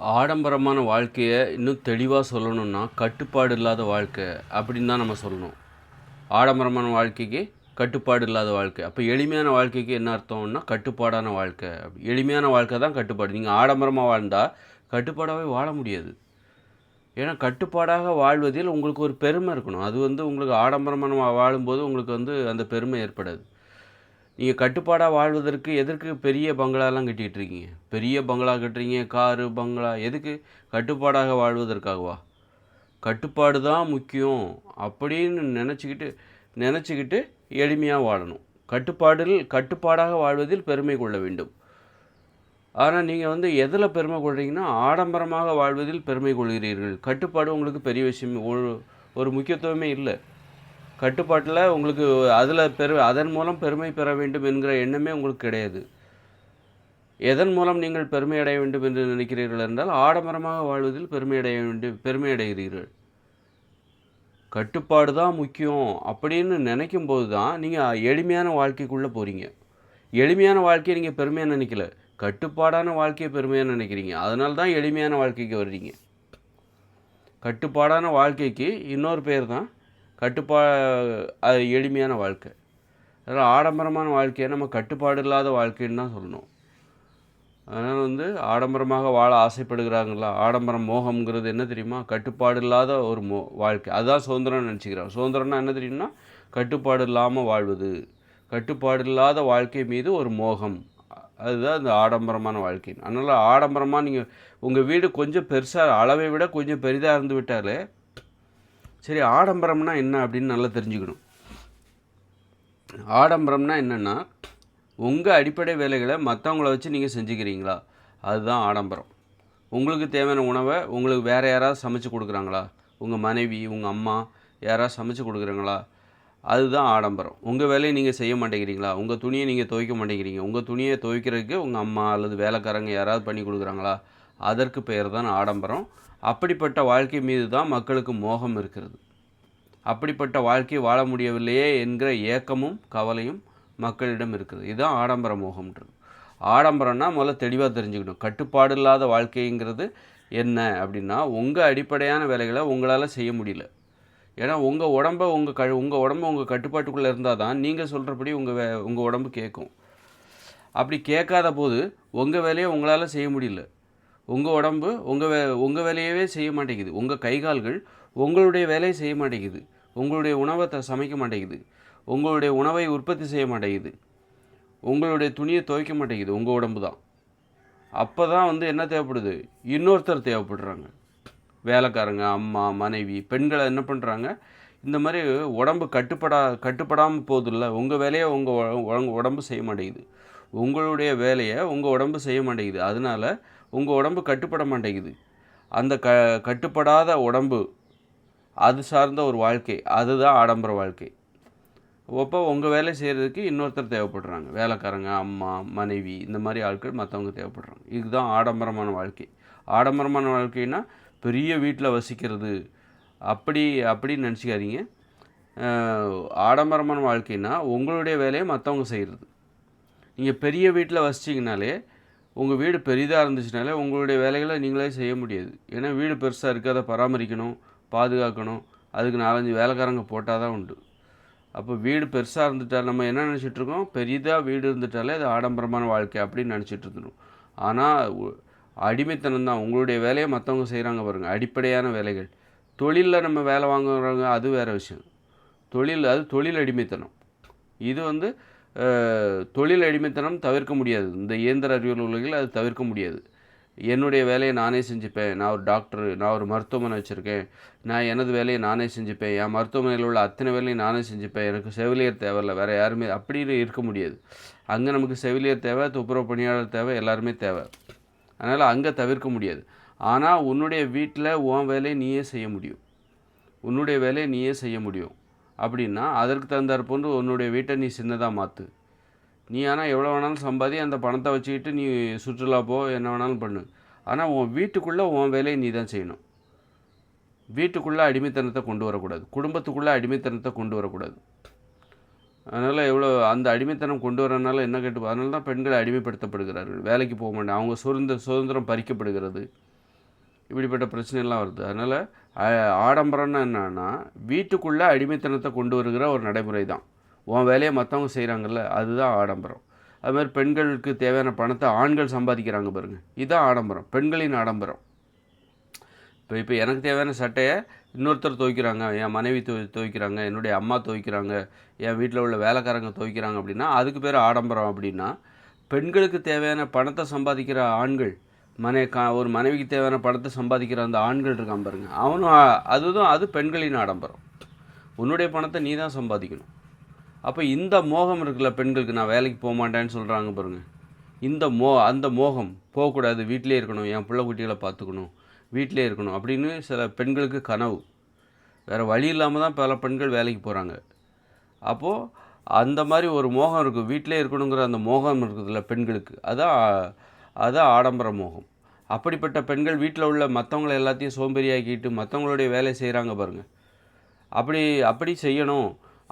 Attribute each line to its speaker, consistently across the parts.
Speaker 1: ஆடம்பரமான வாழ்க்கையை இன்னும் தெளிவாக சொல்லணும்னா கட்டுப்பாடு இல்லாத வாழ்க்கை அப்படின்னு தான் நம்ம சொல்லணும். ஆடம்பரமான வாழ்க்கைக்கு கட்டுப்பாடு இல்லாத வாழ்க்கை. அப்போ எளிமையான வாழ்க்கைக்கு என்ன அர்த்தம்னா கட்டுப்பாடான வாழ்க்கை. எளிமையான வாழ்க்கை தான் கட்டுப்பாடு. நீங்கள் ஆடம்பரமாக வாழ்ந்தால் கட்டுப்பாடாகவே வாழ முடியாது. ஏன்னா கட்டுப்பாடாக வாழ்வதில் உங்களுக்கு ஒரு பெருமை இருக்கணும். அது வந்து உங்களுக்கு ஆடம்பரமான வாழும்போது உங்களுக்கு வந்து அந்த பெருமை ஏற்படாது. நீங்கள் கட்டுப்பாடாக வாழ்வதற்கு எதற்கு பெரிய பங்களாலாம் கட்டிகிட்டு இருக்கீங்க பெரிய பங்களா கட்டுறீங்க காரு பங்களா எதுக்கு கட்டுப்பாடாக வாழ்வதற்காகவா? கட்டுப்பாடு தான் முக்கியம் அப்படின்னு நினச்சிக்கிட்டு நினச்சிக்கிட்டு எளிமையாக வாழணும். கட்டுப்பாடில் கட்டுப்பாடாக வாழ்வதில் பெருமை கொள்ள வேண்டும். ஆனால் நீங்கள் வந்து எதில் பெருமை கொள்கிறீங்கன்னா ஆடம்பரமாக வாழ்வதில் பெருமை கொள்கிறீர்கள். கட்டுப்பாடு உங்களுக்கு பெரிய விஷயம் ஒரு ஒரு முக்கியத்துவமே இல்லை. கட்டுப்பாட்டில் உங்களுக்கு அதில் பெரு அதன் மூலம் பெருமை பெற வேண்டும் என்கிற எண்ணமே உங்களுக்கு கிடையாது. எதன் மூலம் நீங்கள் பெருமை அடைய வேண்டும் என்று நினைக்கிறீர்கள் என்றால் ஆடம்பரமாக வாழ்வதில் பெருமை அடைய வேண்டும் பெருமை அடைகிறீர்கள். கட்டுப்பாடு தான் முக்கியம் அப்படின்னு நினைக்கும் போது தான் நீங்கள் எளிமையான வாழ்க்கைக்குள்ளே போகிறீங்க எளிமையான வாழ்க்கையை நீங்கள் பெருமையாக நினைக்கல. கட்டுப்பாடான வாழ்க்கையை பெருமையாக நினைக்கிறீங்க. அதனால தான் எளிமையான வாழ்க்கைக்கு வர்றீங்க. கட்டுப்பாடான வாழ்க்கைக்கு இன்னொரு பேர் தான் கட்டுப்பா அது எளிமையான வாழ்க்கை. அதனால் ஆடம்பரமான வாழ்க்கையை நம்ம கட்டுப்பாடு இல்லாத வாழ்க்கைன்னு தான் சொல்லணும். அதனால் வந்து ஆடம்பரமாக வாழ ஆசைப்படுகிறாங்களா ஆடம்பரம் மோகம்ங்கிறது என்ன தெரியுமா? கட்டுப்பாடு இல்லாத ஒரு மோ வாழ்க்கை. அதுதான் சுதந்திரம்னு நினச்சிக்கிறாங்க சுதந்திரம்னா என்ன தெரியும்னா கட்டுப்பாடு இல்லாமல் வாழ்வது. கட்டுப்பாடு இல்லாத வாழ்க்கை மீது ஒரு மோகம். அதுதான் அந்த ஆடம்பரமான வாழ்க்கை. அதனால் ஆடம்பரமாக நீங்கள் உங்கள் வீடு கொஞ்சம் பெருசாக அளவை விட கொஞ்சம் பெரிதாக இருந்து விட்டாலே சரி ஆடம்பரம்னா என்ன அப்படின்னு நல்லா தெரிஞ்சுக்கணும். ஆடம்பரம்னா என்னென்னா உங்கள் அடிப்படை வேலைகளை மற்றவங்கள வச்சு நீங்கள் செஞ்சுக்கிறீங்களா? அதுதான் ஆடம்பரம். உங்களுக்கு தேவையான உணவை உங்களுக்கு வேறு யாராவது சமைச்சு கொடுக்குறாங்களா? உங்கள் மனைவி உங்கள் அம்மா யாராவது சமைச்சு கொடுக்குறாங்களா? அதுதான் ஆடம்பரம். உங்கள் வேலையை நீங்கள் செய்ய மாட்டேங்கிறீங்களா? உங்கள் துணியை நீங்கள் துவைக்க மாட்டேங்கிறீங்க. உங்கள் துணியை துவைக்கிறதுக்கு உங்கள் அம்மா அல்லது வேலைக்காரங்க யாராவது பண்ணி கொடுக்குறாங்களா? அதற்கு பெயர் தான் ஆடம்பரம். அப்படிப்பட்ட வாழ்க்கை மீது தான் மக்களுக்கு மோகம் இருக்கிறது. அப்படிப்பட்ட வாழ்க்கை வாழ முடியவில்லையே என்கிற ஏக்கமும் கவலையும் மக்களிடம் இருக்குது இதுதான் ஆடம்பர மோகம்ன்றது. ஆடம்பரம்னா முதல்ல தெளிவாக தெரிஞ்சுக்கணும். கட்டுப்பாடு இல்லாத வாழ்க்கைங்கிறது என்ன அப்படின்னா உங்கள் அடிப்படையான வேலைகளை உங்களால் செய்ய முடியல. ஏன்னா உங்கள் உடம்ப உங்கள் க உங்கள் உடம்பு உங்கள் கட்டுப்பாட்டுக்குள்ளே இருந்தால் தான் நீங்கள் சொல்கிறபடி உங்கள் வே உங்கள் உடம்பு கேட்கும். அப்படி கேட்காத போது உங்கள் வேலையை உங்களால் செய்ய முடியல. உங்கள் உடம்பு உங்கள் வே உங்கள் வேலையவே செய்ய மாட்டேங்குது. உங்கள் கை கால்கள் உங்களுடைய வேலையை செய்ய மாட்டேங்குது. உங்களுடைய உணவை த சமைக்க மாட்டேங்குது. உங்களுடைய உணவை உற்பத்தி செய்ய மாட்டேங்குது. உங்களுடைய துணியை துவைக்க மாட்டேங்குது. உங்கள் உடம்பு தான். அப்போ தான் வந்து என்ன தேவைப்படுது? இன்னொருத்தர் தேவைப்படுறாங்க. வேலைக்காரங்க அம்மா மனைவி பெண்களை என்ன பண்ணுறாங்க இந்த மாதிரி உடம்பு கட்டுப்படா கட்டுப்படாமல் போகுதில்ல. உங்கள் வேலையை உங்கள் உடம்பு செய்ய மாட்டேங்குது. உங்களுடைய வேலையை உங்கள் உடம்பு செய்ய மாட்டேங்குது. அதனால உங்கள் உடம்பு கட்டுப்பட மாட்டேங்குது. அந்த க கட்டுப்படாத உடம்பு அது சார்ந்த ஒரு வாழ்க்கை. அதுதான் ஆடம்பர வாழ்க்கை. அப்போ உங்கள் வேலை செய்கிறதுக்கு இன்னொருத்தர் தேவைப்படுறாங்க. வேலைக்காரங்க அம்மா மனைவி இந்த மாதிரி ஆட்கள் மற்றவங்க தேவைப்படுறாங்க. இதுதான் ஆடம்பரமான வாழ்க்கை. ஆடம்பரமான வாழ்க்கைனா பெரிய வீட்டில் வசிக்கிறது. அப்படி அப்படின்னு நினச்சிக்காதீங்க. ஆடம்பரமான வாழ்க்கைனா உங்களுடைய வேலையை மற்றவங்க செய்கிறது நீங்கள் பெரிய வீட்டில் வசிச்சிங்கனாலே உங்கள் வீடு பெரிதாக இருந்துச்சுனாலே உங்களுடைய வேலைகளை நீங்களே செய்ய முடியாது. ஏன்னா வீடு பெருசாக இருக்குது அதை பராமரிக்கணும் பாதுகாக்கணும். அதுக்கு நாலஞ்சு வேலைக்காரங்க போட்டால் தான் உண்டு. அப்போ வீடு பெருசாக இருந்துட்டால் நம்ம என்ன நினச்சிட்டு இருக்கோம்? பெரிதாக வீடு இருந்துட்டாலே அது ஆடம்பரமான வாழ்க்கை அப்படின்னு நினச்சிட்டு இருந்துடும் ஆனால் அடிமைத்தனம் தான். உங்களுடைய வேலையை மற்றவங்க செய்கிறாங்க பாருங்கள் அடிப்படையான வேலைகள். தொழிலில் நம்ம வேலை வாங்குறவங்க அது வேறு விஷயம். தொழில் அது தொழில் அடிமைத்தனம். இது வந்து தொழில் அடிமைத்தனம் தவிர்க்க முடியாது. இந்த இயந்திர அறிவியல் உலகில் அது தவிர்க்க முடியாது. என்னுடைய வேலையை நானே செஞ்சுப்பேன். நான் ஒரு டாக்டர் நான் ஒரு மருத்துவமனை வச்சுருக்கேன். நான் எனது வேலையை நானே செஞ்சுப்பேன். என் மருத்துவமனையில் உள்ள அத்தனை வேலையும் நானே செஞ்சுப்பேன். எனக்கு செவிலியர் தேவையில்ல வேறு யாருமே அப்படின்னு இருக்க முடியாது. அங்கே நமக்கு செவிலியர் தேவை துப்புரவு பணியாளர் தேவை எல்லாருமே தேவை. அதனால் அங்கே தவிர்க்க முடியாது. ஆனால் உன்னுடைய வீட்டில் உன் வேலையை நீயே செய்ய முடியும். உன்னுடைய வேலையை நீயே செய்ய முடியும். அப்படின்னா அதற்கு தகுந்தாற் போன்று உன்னுடைய வீட்டை நீ சின்னதாக மாற்று நீ ஆனால் எவ்வளோ வேணாலும் சம்பாதி அந்த பணத்தை வச்சுக்கிட்டு நீ சுற்றுலா போ என்ன வேணாலும் பண்ணு. ஆனால் உன் வீட்டுக்குள்ளே உன் வேலையை நீ தான் செய்யணும். வீட்டுக்குள்ளே அடிமைத்தனத்தை கொண்டு வரக்கூடாது. குடும்பத்துக்குள்ளே அடிமைத்தனத்தை கொண்டு வரக்கூடாது. அதனால் எவ்வளோ அந்த அடிமைத்தனம் கொண்டு வரனால என்ன கேட்டு அதனால தான் பெண்கள் அடிமைப்படுத்தப்படுகிறார்கள். வேலைக்கு போக மாட்டேன் அவங்க சுதந்திர சுதந்திரம் பறிக்கப்படுகிறது. இப்படிப்பட்ட பிரச்சனைலாம் வருது. அதனால் ஆடம்பரம்னா என்னன்னா வீட்டுக்குள்ளே அடிமைத்தனத்தை கொண்டு வருகிற ஒரு நடைமுறை தான். உன் வேலையை மற்றவங்க செய்கிறாங்கல்ல அதுதான் ஆடம்பரம். அது மாதிரி பெண்களுக்கு தேவையான பணத்தை ஆண்கள் சம்பாதிக்கிறாங்க பாருங்கள் இதுதான் ஆடம்பரம். பெண்களின் ஆடம்பரம். இப்போ இப்போ எனக்கு தேவையான சட்டையை இன்னொருத்தர் துவைக்கிறாங்க. என் மனைவி துவை துவைக்கிறாங்க. என்னுடைய அம்மா துவைக்கிறாங்க. என் வீட்டில் உள்ள வேலைக்காரங்க துவைக்கிறாங்க அப்படின்னா அதுக்கு பேர் ஆடம்பரம் அப்படின்னா பெண்களுக்கு தேவையான பணத்தை சம்பாதிக்கிற ஆண்கள் மனை கா ஒரு மனைவிக்கு தேவையான பணத்தை சம்பாதிக்கிற அந்த ஆண்கள் இருக்கான் பாருங்க. அவனும் அதுதான் அது பெண்களின் ஆடம்பரம். உன்னுடைய பணத்தை நீ தான் சம்பாதிக்கணும். அப்போ இந்த மோகம் இருக்குல்ல பெண்களுக்கு நான் வேலைக்கு போக மாட்டேன்னு சொல்கிறாங்க பாருங்கள் இந்த மோ அந்த மோகம் போகக்கூடாது வீட்டிலே இருக்கணும் என் பிள்ளை குட்டிகளை பார்த்துக்கணும் வீட்டிலே இருக்கணும் அப்படின்னு சில பெண்களுக்கு கனவு. வேறு வழி இல்லாமல் தான் பல பெண்கள் வேலைக்கு போகிறாங்க அப்போது அந்த மாதிரி ஒரு மோகம் இருக்குது வீட்டிலே இருக்கணுங்கிற அந்த மோகம் இருக்குதுல்ல பெண்களுக்கு. அதான் அதுதான் ஆடம்பர மோகம். அப்படிப்பட்ட பெண்கள் வீட்டில் உள்ள மற்றவங்கள எல்லாத்தையும் சோம்பேறியாக்கிட்டு மற்றவங்களுடைய வேலையை செய்கிறாங்க பாருங்கள் அப்படி அப்படி செய்யணும்.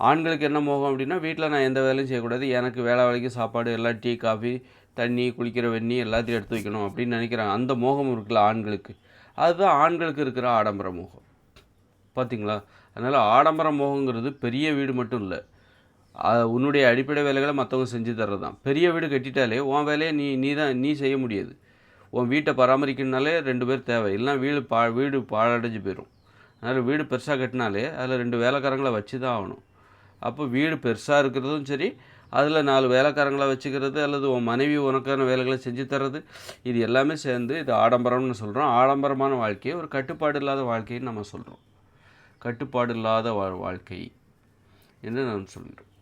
Speaker 1: ஆண்களுக்கு என்ன மோகம் அப்படின்னா வீட்டில் நான் எந்த வேலையும் செய்யக்கூடாது. எனக்கு வேலை வேலைக்கு சாப்பாடு எல்லாம் டீ காஃபி தண்ணி குளிக்கிற வெண்ணி எல்லாத்தையும் எடுத்து வைக்கணும் அப்படின்னு நினைக்கிறாங்க. அந்த மோகம் இருக்குல்ல ஆண்களுக்கு. அதுதான் ஆண்களுக்கு இருக்கிற ஆடம்பர மோகம். பார்த்திங்களா அதனால் ஆடம்பர மோகங்கிறது பெரிய வீடு மட்டும் இல்லை. உன்னுடைய அடிப்படை வேலைகளை மற்றவங்க செஞ்சு தர்றது தான் பெரிய வீடு கட்டிட்டாலே உன் வேலையை நீ நீ தான் நீ செய்ய முடியாது. உன் வீட்டை பராமரிக்கணுனாலே ரெண்டு பேர் தேவை. இல்லைன்னா வீடு பா வீடு பாழடைஞ்சு போயிடும் அதனால் வீடு பெருசாக கட்டினாலே அதில் ரெண்டு வேலைக்காரங்களை வச்சு தான் ஆகணும். அப்போ வீடு பெருசாக இருக்கிறதும் சரி அதில் நாலு வேலைக்காரங்களை வச்சுக்கிறது அல்லது உன் மனைவி உனக்கான வேலைகளை செஞ்சு தர்றது இது எல்லாமே சேர்ந்து இது ஆடம்பரம்னு சொல்கிறோம் ஆடம்பரமான வாழ்க்கையை ஒரு கட்டுப்பாடு இல்லாத வாழ்க்கைன்னு நம்ம சொல்கிறோம் கட்டுப்பாடு இல்லாத வா வாழ்க்கை என்று நான் சொல்கிறேன்